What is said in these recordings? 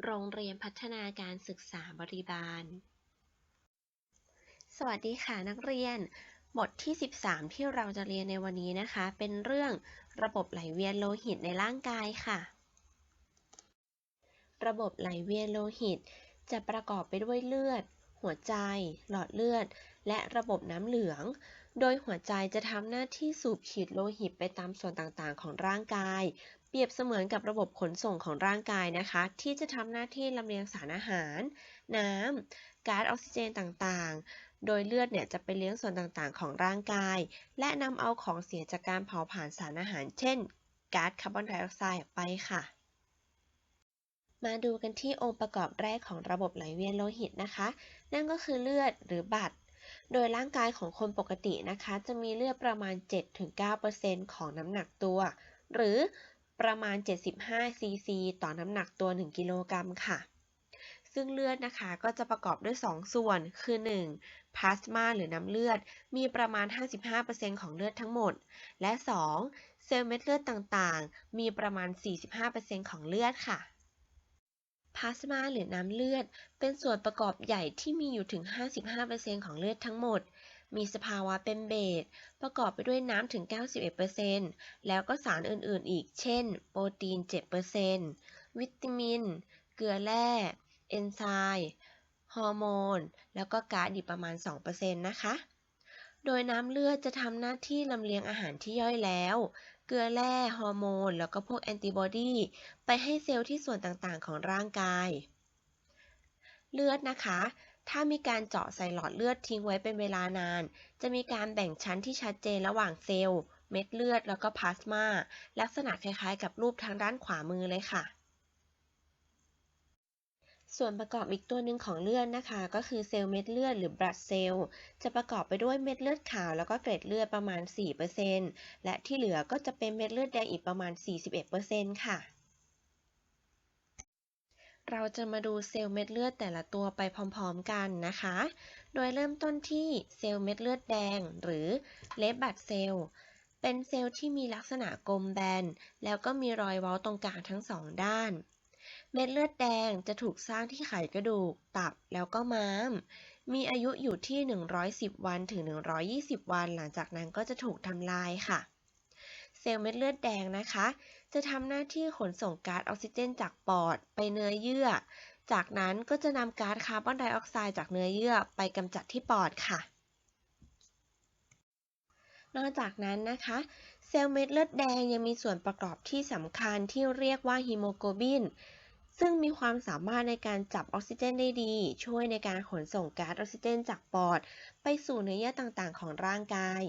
โรงเรียนพัฒนาการศึกษาบริบาล สวัสดีค่ะนักเรียน บทที่ 13 ที่เราจะเรียนในวันนี้นะคะ เป็นเรื่องระบบไหลเวียนโลหิตในร่างกายค่ะ ระบบไหลเวียนโลหิต จะประกอบไปด้วยเลือด หัวใจ หลอดเลือด และระบบน้ำเหลือง โดยหัวใจจะทำหน้าที่สูบฉีดโลหิตไปตามส่วนต่างๆ ของร่างกาย เปรียบเสมือนกับระบบขนส่งของร่างกายนะคะ ที่จะทำหน้าที่ลำเลียงสารอาหาร น้ำก๊าซออกซิเจนต่างๆ โดยเลือดเนี่ยจะไปเลี้ยงส่วนต่างๆ ของร่างกาย และนำเอาของเสียจากการเผาผลาญสารอาหาร เช่นก๊าซคาร์บอนไดออกไซด์ออกไปค่ะ มาดูกันที่องค์ประกอบแรกของระบบไหลเวียนโลหิตนะคะ นั่นก็คือเลือดหรือบัตรโดยร่างกายของคนปกตินะคะ จะมีเลือดประมาณ 7-9%ของน้ำหนักตัว หรือ ประมาณ 75 ซีซี ต่อน้ำหนักตัว 1 กิโลกรัมค่ะ ซึ่งเลือดนะคะก็จะประกอบด้วย 2 ส่วน คือ 1. พลาสมาหรือน้ำเลือด มีประมาณ 55%ของเลือดทั้งหมด และ 2. เซลล์เม็ดเลือดต่างๆ มีประมาณ 45%ของเลือดค่ะพลาสมาหรือน้ำเลือด เป็นส่วนประกอบใหญ่ที่มีอยู่ถึง 55%ของเลือดทั้งหมด มีสภาวะเป็นเบสประกอบไปด้วยน้ำถึง 91%แล้วก็สารอื่น ๆ อีก เช่น โปรตีน 7%วิตามิน เกลือแร่ เอนไซม์ ฮอร์โมน แล้วก็ก๊าซอีกประมาณ 2%นะคะ โดยน้ำเลือดจะทำหน้าที่ลำเลียงอาหารที่ย่อยแล้ว เกลือแร่ ฮอร์โมน แล้วก็พวกแอนติบอดี ไปให้เซลล์ที่ส่วนต่าง ๆ ของร่างกาย เลือดนะคะ ถ้ามีการเจาะใส่หลอดเลือดทิ้งไว้เป็นเวลานาน จะมีการแบ่งชั้นที่ชัดเจนระหว่างเซลล์ เม็ดเลือด แล้วก็พลาสมา ลักษณะคล้ายๆ กับรูปทางด้านขวามือเลยค่ะ ส่วนประกอบอีกตัวหนึ่งของเลือดนะคะ ก็คือเซลล์เม็ดเลือดหรือ blood cell จะประกอบไปด้วยเม็ดเลือดขาว แล้วก็เกล็ดเลือดประมาณ 4%และที่เหลือก็จะเป็นเม็ดเลือดแดงอีกประมาณ 41%ค่ะ เราจะมาดูเซลล์เม็ดเลือดแต่ละตัวไปพร้อมๆกันนะคะ โดยเริ่มต้นที่เซลล์เม็ดเลือดแดง หรือเลบบัตเซลล์ เป็นเซลล์ที่มีลักษณะกลมแบน แล้วก็มีรอยเว้าตรงกลางทั้งสองด้าน เม็ดเลือดแดงจะถูกสร้างที่ไขกระดูก ตับ แล้วก็ม้าม มีอายุอยู่ที่ 110 วันถึง 120 วัน หลังจากนั้นก็จะถูกทำลายค่ะ เซลล์เม็ดเลือดแดงนะคะ จะทำหน้าที่ขนส่งก๊าซออกซิเจนจากปอดไปเนื้อเยื่อ จากนั้นก็จะนำก๊าซคาร์บอนไดออกไซด์จากเนื้อเยื่อไปกำจัดที่ปอดค่ะ นอกจากนั้นนะคะ เซลล์เม็ดเลือดแดงยังมีส่วนประกอบที่สำคัญที่เรียกว่าฮีโมโกลบิน ซึ่งมีความสามารถในการจับออกซิเจนได้ดี ช่วยในการขนส่งก๊าซออกซิเจนจากปอด ไปสู่เนื้อเยื่อต่างๆ ของร่างกาย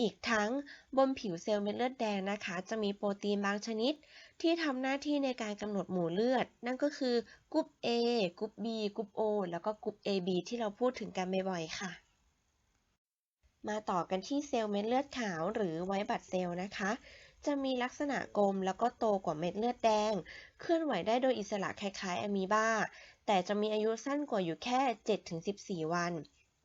อีกทั้งบนผิวเซลล์เม็ดเลือดแดงนะคะ จะมีโปรตีนบางชนิด ที่ทำหน้าที่ในการกำหนดหมู่เลือด นั่นก็คือกรุ๊ป A กรุ๊ป B กรุ๊ป O แล้วก็กรุ๊ป AB ที่เราพูดถึงกันบ่อยๆค่ะ มาต่อกันที่เซลล์เม็ดเลือดขาวหรือไวท์บลัดเซลล์นะคะ จะมีลักษณะกลมแล้วก็โตกว่าเม็ดเลือดแดง เคลื่อนไหวได้โดยอิสระคล้ายๆอะมีบาแต่จะมีอายุสั้นกว่าอยู่แค่ 7-14 วัน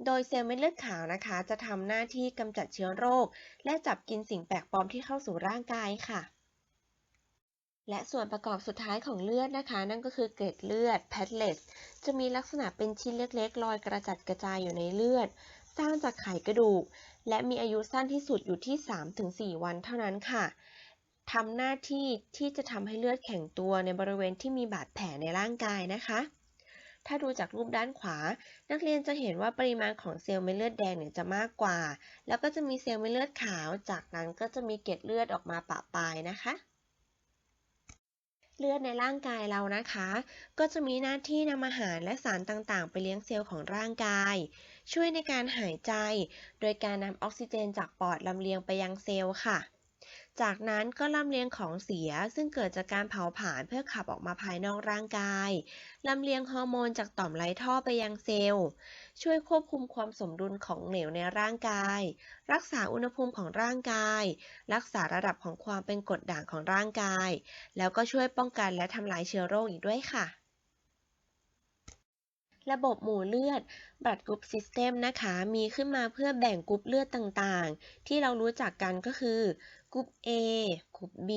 โดยเซลล์เม็ดเลือดขาวนะคะ จะทำหน้าที่กำจัดเชื้อโรค และจับกินสิ่งแปลกปลอมที่เข้าสู่ร่างกายค่ะ และส่วนประกอบสุดท้ายของเลือดนะคะ นั่นก็คือเกล็ดเลือด platelets จะมีลักษณะเป็นชิ้นเล็กๆลอยกระจัดกระจายอยู่ในเลือด สร้างจากไขกระดูก และมีอายุสั้นที่สุดอยู่ที่ 3-4 วันเท่านั้นค่ะทำหน้าที่ที่จะทำให้เลือดแข็งตัวในบริเวณที่มีบาดแผลในร่างกายนะคะ ถ้าดูจากรูปด้านขวา นักเรียนจะเห็นว่าปริมาณของเซลล์เม็ดเลือดแดงเนี่ยจะมากกว่า แล้วก็จะมีเซลล์เม็ดเลือดขาว จากนั้นก็จะมีเกล็ดเลือดออกมาปะปายนะคะเลือดในร่างกายเรานะคะ ก็จะมีหน้าที่นำอาหารและสารต่างๆ ไปเลี้ยงเซลล์ของร่างกาย ช่วยในการหายใจ โดยการนำออกซิเจนจากปอดลำเลียงไปยังเซลล์ค่ะ จากนั้นก็ลำเลียงของเสียซึ่งเกิดจากการเผาผลาญเพื่อขับออกมาภายนอกร่างกาย ลำเลียงฮอร์โมนจากต่อมไรท่อไปยังเซลล์ ช่วยควบคุมความสมดุลของเหลวในร่างกาย รักษาอุณหภูมิของร่างกาย รักษาระดับของความเป็นกรดด่างของร่างกาย แล้วก็ช่วยป้องกันและทำลายเชื้อโรคอีกด้วยค่ะระบบหมู่เลือด Blood Group System นะคะ มีขึ้นมาเพื่อแบ่งกรุ๊ปเลือดต่างๆ ที่เรารู้จักกันก็คือ กรุ๊ป A กรุ๊ป B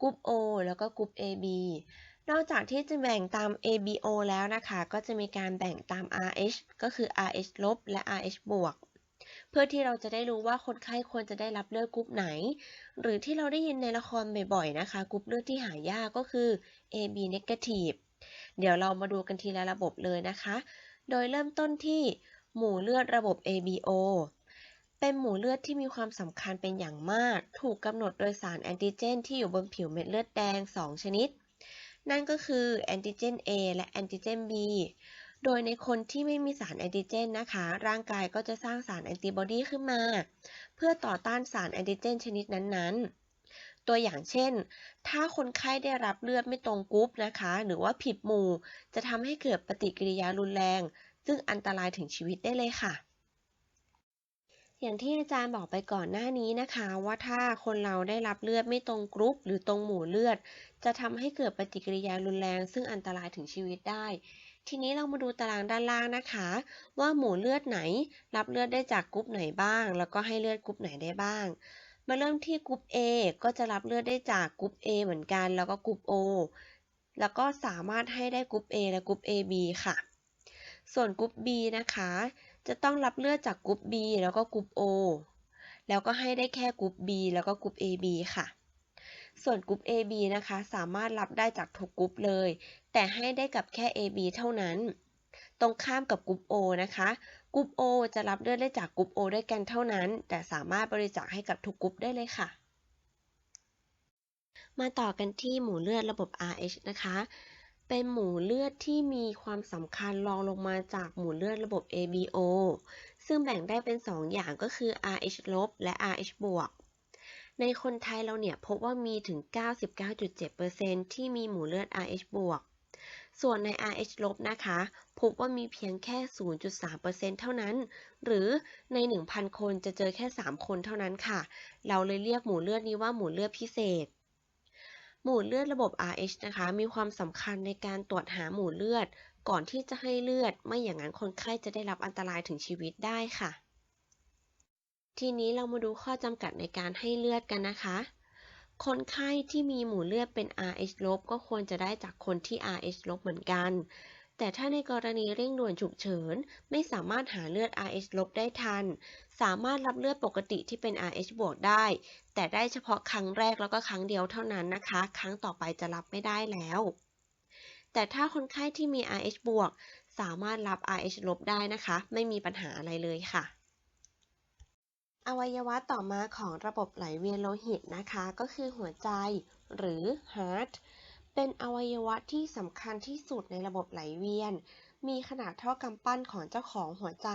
กรุ๊ป O แล้วก็กรุ๊ป AB นอกจากที่จะแบ่งตาม ABO แล้วนะคะ ก็จะมีการแบ่งตาม RH ก็คือ RH ลบและ RH บวก เพื่อที่เราจะได้รู้ว่าคนไข้ควรจะได้รับเลือดกรุ๊ปไหน หรือที่เราได้ยินในละครบ่อยๆนะคะ กรุ๊ปเลือดที่หายากก็คือ AB negative เดี๋ยวเรามาดูกันทีละระบบเลยนะคะ โดยเริ่มต้นที่หมู่เลือดระบบ ABO เป็นหมู่เลือดที่มีความสำคัญเป็นอย่างมาก ถูกกำหนดโดยสารแอนติเจน ที่อยู่บนผิวเม็ดเลือดแดง 2 ชนิด นั่นก็คือแอนติเจน A และแอนติเจน B โดยในคนที่ไม่มีสารแอนติเจนนะคะ ร่างกายก็จะสร้างสารแอนติบอดีขึ้นมา เพื่อต่อต้านสารแอนติเจนชนิดนั้นๆตัวอย่างเช่น ถ้าคนไข้ได้รับเลือดไม่ตรงกรุ๊ปนะคะ หรือว่าผิดหมู่ จะทำให้เกิดปฏิกิริยารุนแรง ซึ่งอันตรายถึงชีวิตได้เลยค่ะ อย่างที่อาจารย์บอกไปก่อนหน้านี้นะคะ ว่าถ้าคนเราได้รับเลือดไม่ตรงกรุ๊ป หรือตรงหมู่เลือด จะทำให้เกิดปฏิกิริยารุนแรง ซึ่งอันตรายถึงชีวิตได้ ทีนี้เรามาดูตารางด้านล่างนะคะ ว่าหมู่เลือดไหน รับเลือดได้จากกรุ๊ปไหนบ้าง แล้วก็ให้เลือดกรุ๊ปไหนได้บ้าง มาเริ่มที่กรุ๊ป A ก็จะรับเลือดได้จากกรุ๊ป A เหมือนกัน แล้วก็กรุ๊ป O แล้วก็สามารถให้ได้กรุ๊ป A และกรุ๊ป AB ค่ะ ส่วนกรุ๊ป B นะคะ จะต้องรับเลือดจากกรุ๊ป B แล้วก็กรุ๊ป O แล้วก็ให้ได้แค่กรุ๊ป B แล้วก็กรุ๊ป AB ค่ะ ส่วนกรุ๊ป AB นะคะ สามารถรับได้จากทุกกรุ๊ปเลย แต่ให้ได้กับแค่ AB เท่านั้น ตรงข้ามกับกรุ๊ป O นะคะกรุ๊ป O จะรับเลือดได้จากกรุ๊ป O ด้วยกันเท่านั้น แต่สามารถบริจาคให้กับทุกกรุ๊ปได้เลยค่ะ มาต่อกันที่หมู่เลือดระบบ RH นะคะ เป็นหมู่เลือดที่มีความสำคัญรองลงมาจากหมู่เลือดระบบ ABO ซึ่งแบ่งได้เป็น 2 อย่างก็คือ RH ลบและ RH บวก ในคนไทยเราเนี่ยพบว่ามีถึง 99.7%ที่มีหมู่เลือด RH บวก ส่วนใน RH ลบนะคะ พบว่ามีเพียงแค่ 0.3%เท่านั้น หรือใน 1,000 คนจะเจอแค่ 3 คนเท่านั้นค่ะ เราเลยเรียกหมู่เลือดนี้ว่าหมู่เลือดพิเศษ หมู่เลือดระบบ RH นะคะ มีความสำคัญในการตรวจหาหมู่เลือด ก่อนที่จะให้เลือด ไม่อย่างนั้นคนไข้จะได้รับอันตรายถึงชีวิตได้ค่ะ ทีนี้เรามาดูข้อจำกัดในการให้เลือดกันนะคะ คนไข้ที่มีหมู่เลือดเป็น RH ลบก็ควรจะได้จากคนที่ RH ลบเหมือนกัน แต่ถ้าในกรณีเร่งด่วนฉุกเฉิน ไม่สามารถหาเลือด RH ลบได้ทัน สามารถรับเลือดปกติที่เป็น RH บวกได้ แต่ได้เฉพาะครั้งแรกแล้วก็ครั้งเดียวเท่านั้นนะคะ ครั้งต่อไปจะรับไม่ได้แล้ว แต่ถ้าคนไข้ที่มี RH บวกสามารถรับ RH ลบได้นะคะ ไม่มีปัญหาอะไรเลยค่ะอวัยวะต่อมาของระบบไหลเวียนโลหิตนะคะ ก็คือหัวใจหรือ heart เป็นอวัยวะที่สำคัญที่สุดในระบบไหลเวียน มีขนาดเท่ากำปั้นของเจ้าของหัวใจ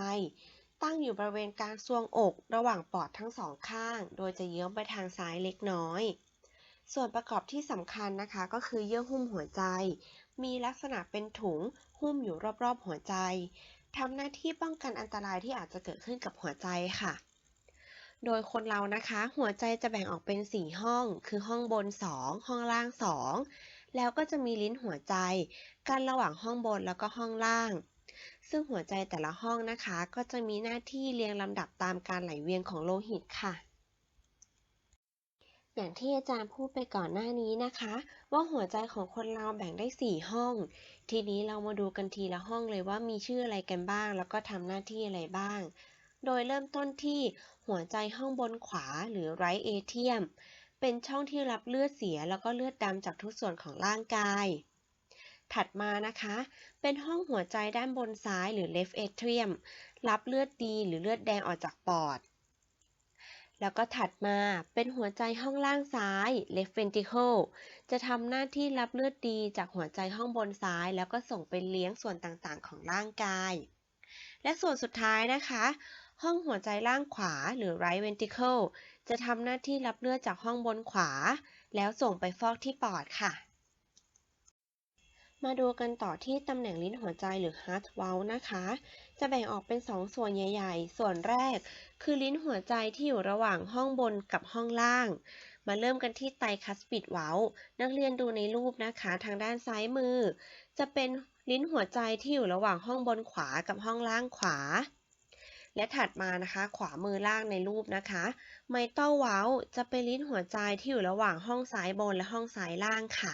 ตั้งอยู่บริเวณกลางทรวงอกระหว่างปอดทั้งสองข้าง โดยจะเยื้องไปทางซ้ายเล็กน้อย ส่วนประกอบที่สำคัญนะคะก็คือเยื่อหุ้มหัวใจ มีลักษณะเป็นถุงหุ้มอยู่รอบๆหัวใจทำหน้าที่ป้องกันอันตรายที่อาจจะเกิดขึ้นกับหัวใจค่ะ โดยคนเรานะคะ หัวใจจะแบ่งออกเป็น 4 ห้อง คือห้องบน 2 ห้องล่าง 2 แล้วก็จะมีลิ้นหัวใจ กั้นระหว่างห้องบนแล้วก็ห้องล่าง ซึ่งหัวใจแต่ละห้องนะคะ ก็จะมีหน้าที่เรียงลำดับตามการไหลเวียนของโลหิตค่ะ อย่างที่อาจารย์พูดไปก่อนหน้านี้นะคะ ว่าหัวใจของคนเราแบ่งได้ 4 ห้อง ทีนี้เรามาดูกันทีละห้องเลยว่ามีชื่ออะไรกันบ้าง แล้วก็ทำหน้าที่อะไรบ้าง โดยเริ่มต้นที่หัวใจห้องบนขวาหรือ right atrium เป็นช่องที่รับเลือดเสียแล้วก็เลือดดำจากทุกส่วนของร่างกาย ถัดมานะคะ เป็นห้องหัวใจด้านบนซ้ายหรือ left atrium รับเลือดดีหรือเลือดแดงออกจากปอด แล้วก็ถัดมาเป็นหัวใจห้องล่างซ้าย left ventricle จะทำหน้าที่รับเลือดดีจากหัวใจห้องบนซ้าย แล้วก็ส่งไปเลี้ยงส่วนต่างๆ ของร่างกาย และส่วนสุดท้ายนะคะ ห้องหัวใจล่างขวาหรือ right ventricle จะทำหน้าที่รับเลือดจากห้องบนขวา แล้วส่งไปฟอกที่ปอดค่ะ มาดูกันต่อที่ตำแหน่งลิ้นหัวใจหรือ heart valve นะคะ จะแบ่งออกเป็น 2ส่วนใหญ่ๆ ส่วนแรก คือลิ้นหัวใจที่อยู่ระหว่างห้องบนกับห้องล่าง มาเริ่มกันที่ไตคัสปิดเว้านักเรียนดูในรูปนะคะ ทางด้านซ้ายมือ จะเป็นลิ้นหัวใจที่อยู่ระหว่างห้องบนขวากับห้องล่างขวา และถัดมานะคะ ขวามือล่างในรูปนะคะ ไมเติลเว้าจะเป็นลิ้นหัวใจที่อยู่ระหว่างห้องซ้ายบนและห้องซ้ายล่างค่ะ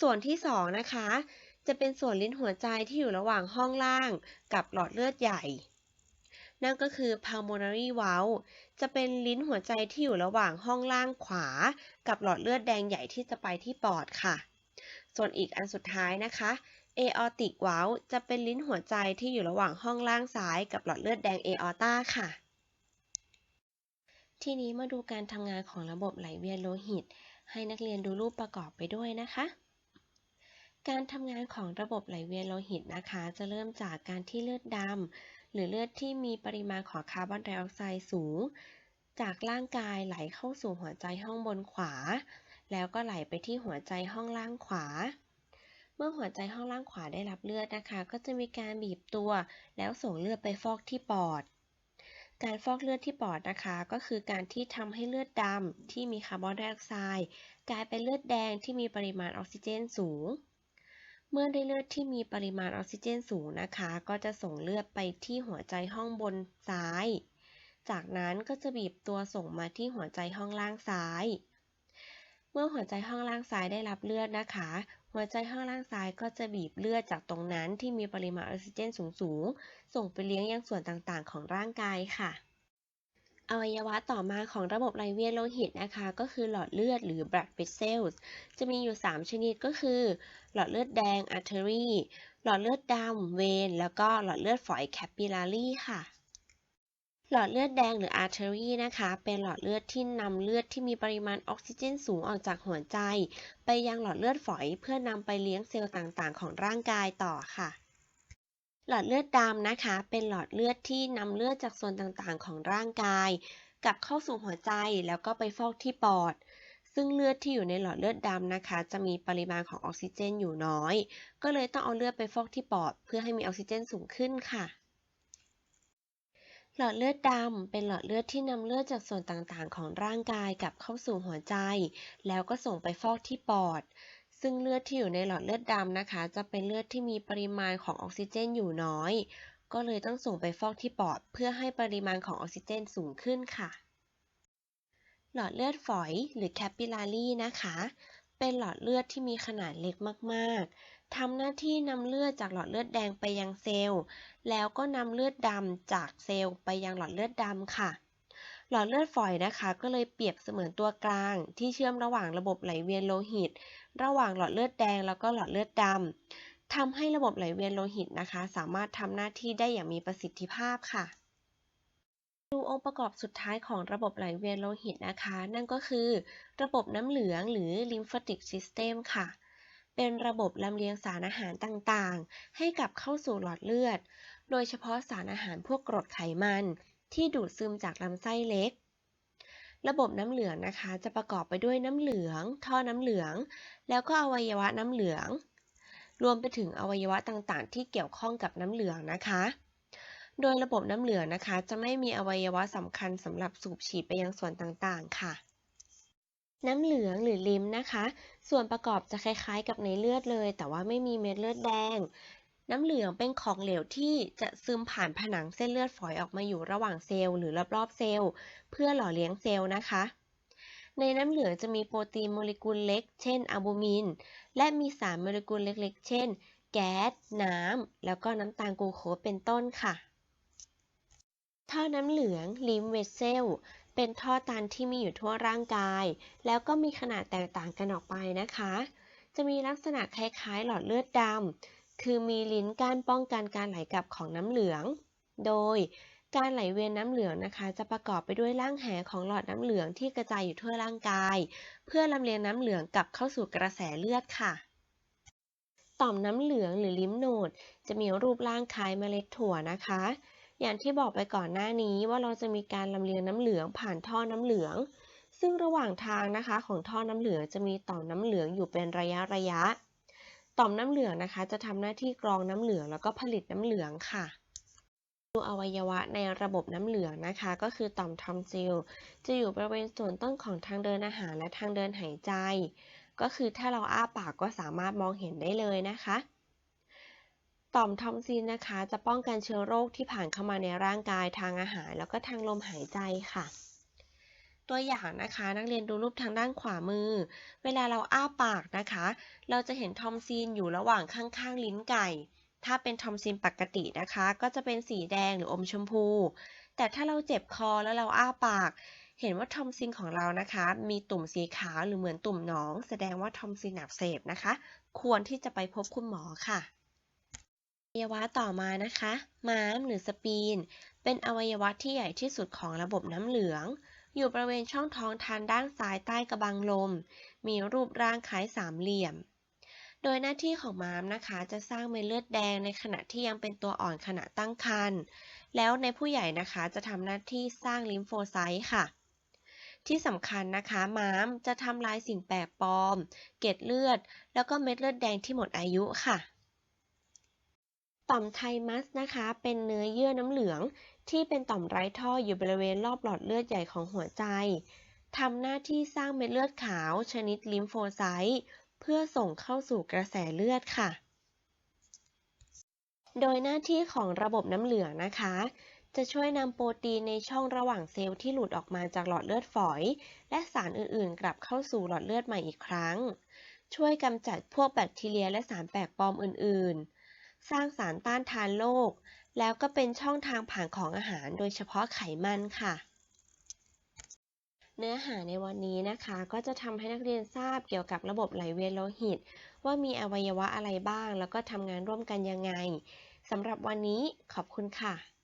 ส่วนที่สองนะคะ จะเป็นส่วนลิ้นหัวใจที่อยู่ระหว่างห้องล่างกับหลอดเลือดใหญ่ นั่นก็คือ pulmonary valve จะเป็นลิ้นหัวใจที่อยู่ระหว่างห้องล่างขวา กับหลอดเลือดแดงใหญ่ที่จะไปที่ปอดค่ะ ส่วนอีกอันสุดท้ายนะคะ aortic valve จะเป็นลิ้นหัวใจที่อยู่ระหว่างห้องล่างซ้ายกับหลอดเลือดแดง aorta ค่ะ ทีนี้มาดูการทำงานของระบบไหลเวียนโลหิต ให้นักเรียนดูรูปประกอบไปด้วยนะคะ การทำงานของระบบไหลเวียนโลหิตนะคะ จะเริ่มจากการที่เลือดดำหรือเลือดที่มีปริมาณของคาร์บอนไดออกไซด์สูง จากร่างกายไหลเข้าสู่หัวใจห้องบนขวา แล้วก็ไหลไปที่หัวใจห้องล่างขวา เมื่อหัวใจห้องล่างขวาได้รับเลือดนะคะ ก็จะมีการบีบตัว แล้วส่งเลือดไปฟอกที่ปอด การฟอกเลือดที่ปอดนะคะ ก็คือการที่ทำให้เลือดดำที่มีคาร์บอนไดออกไซด์กลายเป็นเลือดแดงที่มีปริมาณออกซิเจนสูง เมื่อได้เลือดที่มีปริมาณออกซิเจนสูงนะคะ ก็จะส่งเลือดไปที่หัวใจห้องบนซ้าย จากนั้นก็จะบีบตัวส่งมาที่หัวใจห้องล่างซ้ายเมื่อหัวใจห้องล่างซ้ายได้รับเลือดนะคะหัวใจห้องล่างซ้ายก็จะบีบเลือดจากตรงนั้นที่มีปริมาณออกซิเจนสูงๆ ส่งไปเลี้ยงยังส่วนต่างๆ ของร่างกายค่ะ อวัยวะต่อมาของระบบไหลเวียนโลหิตนะคะ ก็คือหลอดเลือดหรือ blood vessels จะมีอยู่ 3 ชนิดก็คือ หลอดเลือดแดง artery หลอดเลือดดำ vein แล้วก็หลอดเลือดฝอย capillary ค่ะ หลอดเลือดแดงหรือ artery นะคะ เป็นหลอดเลือดที่นำเลือดที่มีปริมาณออกซิเจนสูงออกจากหัวใจ ไปยังหลอดเลือดฝอย เพื่อนำไปเลี้ยงเซลล์ต่างๆ ของร่างกายต่อค่ะหลอดเลือดดำนะคะ เป็นหลอดเลือดที่นำเลือดจากส่วนต่างๆ ของร่างกาย กลับเข้าสู่หัวใจแล้วก็ไปฟอกที่ปอด ซึ่งเลือดที่อยู่ในหลอดเลือดดำนะคะ จะมีปริมาณของออกซิเจนอยู่น้อย ก็เลยต้องเอาเลือดไปฟอกที่ปอด เพื่อให้มีออกซิเจนสูงขึ้นค่ะ หลอดเลือดดำเป็นหลอดเลือดที่นำเลือดจากส่วนต่างๆ ของร่างกายกลับเข้าสู่หัวใจ แล้วก็ส่งไปฟอกที่ปอด ซึ่งเลือดที่อยู่ในหลอดเลือดดำนะคะ จะเป็นเลือดที่มีปริมาณของออกซิเจนอยู่น้อย ก็เลยต้องส่งไปฟอกที่ปอด เพื่อให้ปริมาณของออกซิเจนสูงขึ้นค่ะ หลอดเลือดฝอยหรือ capillary นะคะ เป็นหลอดเลือดที่มีขนาดเล็กมากๆ ทำหน้าที่นำเลือดจากหลอดเลือดแดงไปยังเซลล์ แล้วก็นำเลือดดำจากเซลล์ไปยังหลอดเลือดดำค่ะ หลอดเลือดฝอยนะคะ ก็เลยเปรียบเสมือนตัวกลาง ที่เชื่อมระหว่างระบบไหลเวียนโลหิต ระหว่างหลอดเลือดแดงแล้วก็หลอดเลือดดำทำให้ระบบไหลเวียนโลหิตนะคะ สามารถทำหน้าที่ได้อย่างมีประสิทธิภาพค่ะ ดูองค์ประกอบสุดท้ายของระบบไหลเวียนโลหิตนะคะ นั่นก็คือ ระบบน้ำเหลืองหรือ lymphatic system ค่ะ เป็นระบบลำเลียงสารอาหารต่างๆ ให้กลับเข้าสู่หลอดเลือด โดยเฉพาะสารอาหารพวกกรดไขมัน ที่ดูดซึมจากลำไส้เล็ก ระบบน้ำเหลืองนะคะจะประกอบไปด้วยน้ำเหลือง ท่อน้ำเหลือง แล้วก็อวัยวะน้ำเหลือง รวมไปถึงอวัยวะต่างๆ ที่เกี่ยวข้องกับน้ำเหลืองนะคะโดยระบบน้ำเหลืองนะคะ จะไม่มีอวัยวะสำคัญสำหรับสูบฉีดไปยังส่วนต่างๆ ค่ะ น้ำเหลืองหรือลิมนะคะ ส่วนประกอบจะคล้ายๆกับในเลือดเลย แต่ว่าไม่มีเม็ดเลือดแดง น้ำเหลืองเป็นของเหลวที่จะซึมผ่านผนังเส้นเลือดฝอยออกมาอยู่ระหว่างเซลล์หรือรอบๆเซลล์ เพื่อหล่อเลี้ยงเซลล์นะคะ ในน้ำเหลืองจะมีโปรตีนโมเลกุลเล็ก เช่นอะบูมิน และมีสารโมเลกุลเล็กๆ เช่น แก๊ส น้ำ แล้วก็น้ำตาลกลูโคสเป็นต้นค่ะท่อน้ำเหลืองลิมเวสเซล เป็นท่อตันที่มีอยู่ทั่วร่างกาย แล้วก็มีขนาดแตกต่างกันออกไปนะคะ จะมีลักษณะคล้ายๆ หลอดเลือดดำ คือมีลิ้นก้านป้องกันการไหลกลับของน้ำเหลือง โดยการไหลเวียนน้ำเหลืองนะคะ จะประกอบไปด้วยร่างแหของหลอดน้ำเหลืองที่กระจายอยู่ทั่วร่างกาย เพื่อลำเลียงน้ำเหลืองกลับเข้าสู่กระแสเลือดค่ะ ต่อมน้ำเหลืองหรือลิมโนด จะมีรูปร่างคล้ายเมล็ดถั่วนะคะ อย่างที่บอกไปก่อนหน้านี้ว่าเราจะมีการลำเลียงน้ำเหลืองผ่านท่อน้ำเหลือง ซึ่งระหว่างทางนะคะของท่อน้ำเหลืองจะมีต่อมน้ำเหลืองอยู่เป็นระยะระยะ ต่อมน้ำเหลืองนะคะ จะทำหน้าที่กรองน้ำเหลืองแล้วก็ผลิตน้ำเหลืองค่ะดูอวัยวะในระบบน้ำเหลืองนะคะ ก็คือต่อมทอมซิลจะอยู่บริเวณส่วนต้นของทางเดินอาหารและทางเดินหายใจ ก็คือถ้าเราอ้าปากก็สามารถมองเห็นได้เลยนะคะ ต่อมทอมซิลนะคะ จะป้องกันเชื้อโรคที่ผ่านเข้ามาในร่างกายทางอาหาร แล้วก็ทางลมหายใจค่ะ ตัวอย่างนะคะ นักเรียนดูรูปทางด้านขวามือ เวลาเราอ้าปากนะคะ เราจะเห็นทอมซินอยู่ระหว่างข้างๆลิ้นไก่ ถ้าเป็นทอมซินปกตินะคะ ก็จะเป็นสีแดงหรืออมชมพู แต่ถ้าเราเจ็บคอแล้วเราอ้าปากเห็นว่าทอมซินของเรานะคะ มีตุ่มสีขาวหรือเหมือนตุ่มหนอง แสดงว่าทอมซินอักเสบนะคะ ควรที่จะไปพบคุณหมอค่ะ ยวะต่อมานะคะ ม้ามหรือสปีน เป็นอวัยวะที่ใหญ่ที่สุดของระบบน้ำเหลือง อยู่บริเวณช่องท้องทางด้านซ้ายใต้กระบังลม มีรูปร่างคล้ายสามเหลี่ยม โดยหน้าที่ของม้ามนะคะจะสร้างเม็ดเลือดแดงในขณะที่ยังเป็นตัวอ่อนขณะตั้งครรภ์ แล้วในผู้ใหญ่นะคะจะทำหน้าที่สร้างลิมโฟไซต์ค่ะที่สำคัญนะคะม้ามจะทำลายสิ่งแปลกปลอม เกล็ดเลือด แล้วก็เม็ดเลือดแดงที่หมดอายุค่ะ ต่อมไทมัสนะคะ เป็นเนื้อเยื่อน้ำเหลือง ที่เป็นต่อมไร้ท่ออยู่บริเวณรอบหลอดเลือดใหญ่ของหัวใจทำหน้าที่สร้างเม็ดเลือดขาวชนิดลิมโฟไซต์เพื่อส่งเข้าสู่กระแสเลือดค่ะ โดยหน้าที่ของระบบน้ำเหลืองนะคะ จะช่วยนำโปรตีนในช่องระหว่างเซลล์ที่หลุดออกมาจากหลอดเลือดฝอย และสารอื่นๆ กลับเข้าสู่หลอดเลือดใหม่อีกครั้ง ช่วยกำจัดพวกแบคทีเรียและสารแปลกปลอมอื่นๆ สร้างสารต้านทานโรคแล้วก็เป็นช่องทางผ่านของอาหารโดยเฉพาะไขมันค่ะ เนื้อหาในวันนี้นะคะ ก็จะทำให้นักเรียนทราบเกี่ยวกับระบบไหลเวียนโลหิต ว่ามีอวัยวะอะไรบ้าง แล้วก็ทำงานร่วมกันยังไงสำหรับวันนี้ขอบคุณค่ะ